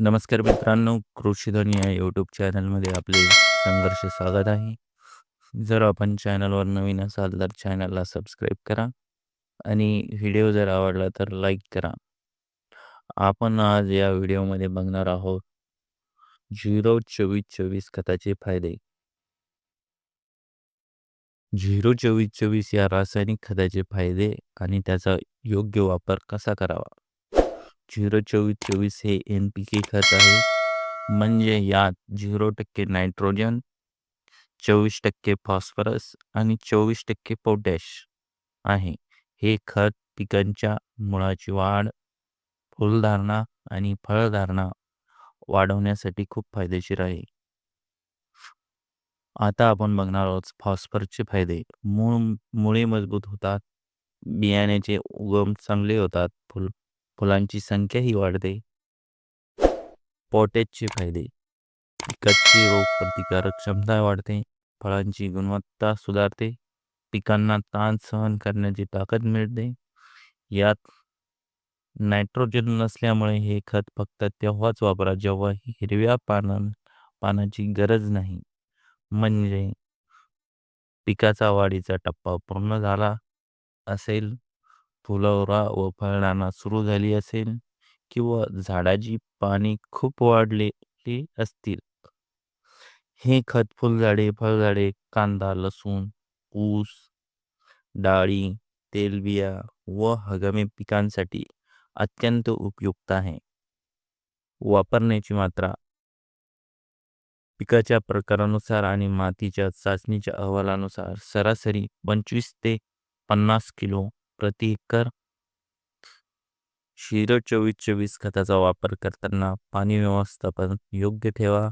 नमस्कार मित्रांनो कृषीध्वनी या यूट्यूब चॅनलमध्ये आपले संघर्ष स्वागत आहे. जर आपण चॅनलवर नवीन असाल तर चॅनलला सबस्क्राईब करा आणि व्हिडिओ जर आवडला तर लाईक करा. आपण आज या व्हिडिओमध्ये बघणार आहोत झिरो चोवीस चोवीस खताचे फायदे. झिरो चोवीस चोवीस या रासायनिक खताचे फायदे आणि त्याचा योग्य वापर कसा करावा? झिरो चोवीस चोवीस हे एन पी के खत आहे. म्हणजे यात झिरो टक्के नायट्रोजन चोवीस टक्के फॉस्फरस आणि चोवीस टक्के पोटॅश आहे. हे खत पिकांच्या मुळाची वाढ फुलधारणा आणि फळधारणा वाढवण्यासाठी खूप फायदेशीर आहे. आता आपण बघणार आहोत फॉस्फरसचे फायदे. मूळ मुळे मजबूत होतात बियाण्याचे उगम चांगले होतात फुल फुलांची संख्याही वाढते. पोटॅशचे फायदे. पिकाची रोग प्रतिकारक क्षमता वाढते. फळांची गुणवत्ता सुधारते. पिकांना ताण सहन करण्याची ताकद मिळते. यात नायट्रोजन नसल्यामुळे हे खत फक्त तेव्हाच वापरा जेव्हा हिरव्या पाना पानाची गरज नाही. म्हणजे पिकाचा वाढीचा टप्पा पूर्ण झाला असेल फुलवरा व फळदाणा सुरू झाली असेल किंवा झाडाची पाने खूप वाढलेली असतील. हे खत फुलझाडे फळझाडे कांदा लसूण ऊस डाळी तेलबिया व हंगामी पिकांसाठी अत्यंत उपयुक्त आहे. वापरण्याची मात्रा पिकाच्या प्रकारानुसार आणि मातीच्या चाचणीच्या अहवालानुसार सरासरी पंचवीस ते पन्नास किलो प्रति एकर शिरो चोवीस चोवीस खताचा वापर करताना पाणी व्यवस्थापन योग्य ठेवा.